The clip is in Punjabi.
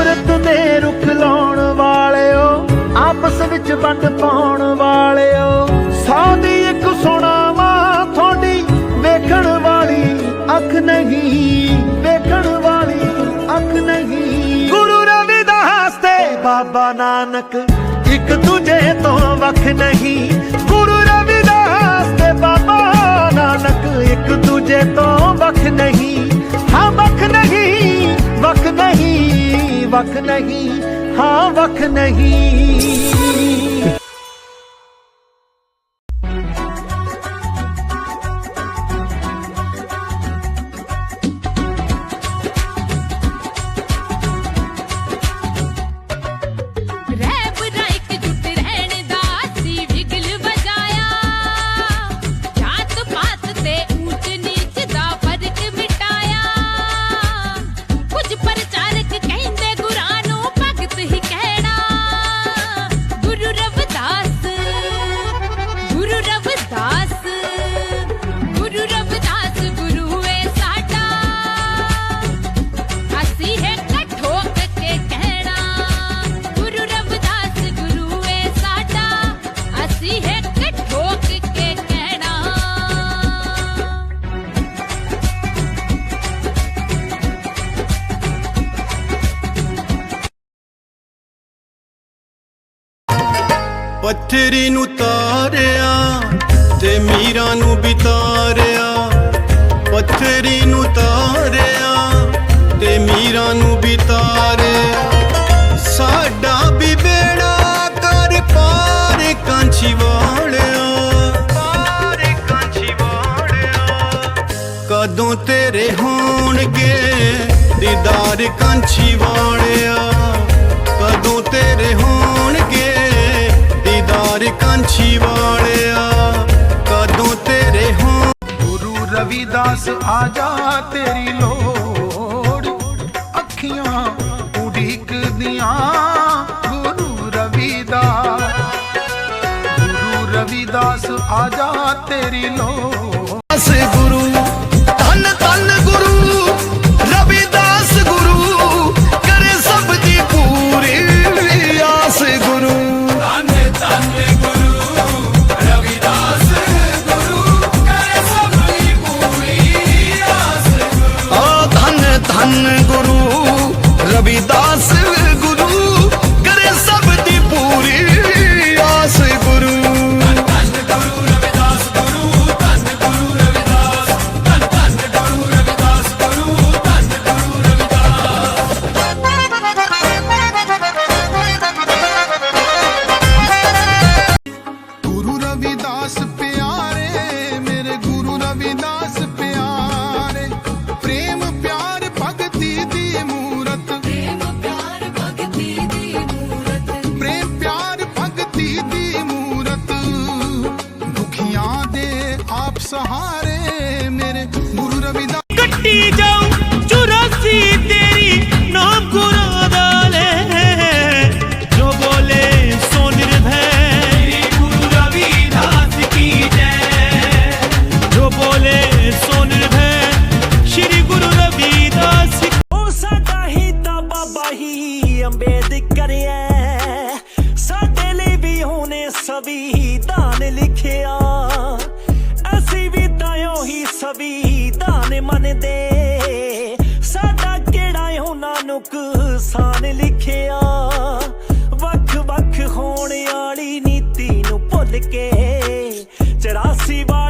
ਕੁਦਰਤ ਨੇ ਰੁੱਖ ਲਾਉਣ ਵਾਲਿਓ, ਆਪਸ ਵਿੱਚ ਵੰਡ ਪਾਉਣ ਵਾਲਿਓ। ਸੌ ਦੀ ਇੱਕ ਸੁਣਾਵਾ ਤੁਹਾਡੀ ਵੇਖਣ ਵਾਲੀ ਅੱਖ ਨਹੀਂ, ਵੇਖਣ ਵਾਲੀ ਅੱਖ ਨਹੀਂ। ਗੁਰੂ ਰਵਿਦਾਸ ਤੇ ਬਾਬਾ ਨਾਨਕ ਇੱਕ ਦੂਜੇ ਤੋਂ ਵੱਖ ਨਹੀਂ। ਗੁਰੂ ਰਵਿਦਾਸ ਤੇ ਬਾਬਾ ਨਾਨਕ ਇੱਕ ਦੂਜੇ ਤੋਂ ਵੱਖ ਨਹੀਂ। ਵੱਖ ਨਹੀਂ ਹਾਂ ਵੱਖ ਨਹੀਂ। ਗੁਰੂ ਰਵਿਦਾਸ ਪੱਥਰੀ ਨੂੰ ਤਾਰਿਆ ਤੇ ਮੀਰਾਂ ਨੂੰ ਬਿਤਾਰਿਆ। ਪੱਥਰੀ ਨੂੰ ਤਾਰਿਆ ਤੇ ਮੀਰਾਂ ਨੂੰ ਬਿਤਾਰਿਆ। ਸਾਡਾ ਵੀ ਬੇੜਾ ਕਰ ਪਾਰ ਕਾਂਛੀ ਵਾਲਿਆ। ਪਾਰ ਕਾਂਛੀ ਵਾਲਿਆ। ਕਦੋਂ ਤੇਰੇ ਹੋਣਗੇ ਦੀਦਾਰ ਕਾਂਛੀ ਵਾਲਿਆ। ਕਦੋਂ ਤੇਰੇ ਹੋਣਗੇ ਕਾਂਛੀ ਵਾਲਿਆ ਕਦੋਂ ਤੇਰੇ ਹੋਣ? ਗੁਰੂ ਰਵਿਦਾਸ ਆ ਜਾ ਤੇਰੀ ਲੋੜ। ਅੱਖੀਆਂ ਉਡੀਕਦੀਆਂ ਗੁਰੂ ਰਵਿਦਾਸ। ਗੁਰੂ ਰਵਿਦਾਸ ਆ ਜਾ ਤੇਰੀ ਲੋੜ। সামনে গরু सहारे ਉਹਨਾਂ ਨੁਕਸਾਨ ਲਿਖਿਆ। ਵੱਖ ਵੱਖ ਹੋਣ ਵਾਲੀ ਨੀਤੀ ਨੂੰ ਭੁੱਲ ਕੇ 84 ਵਾਲੇ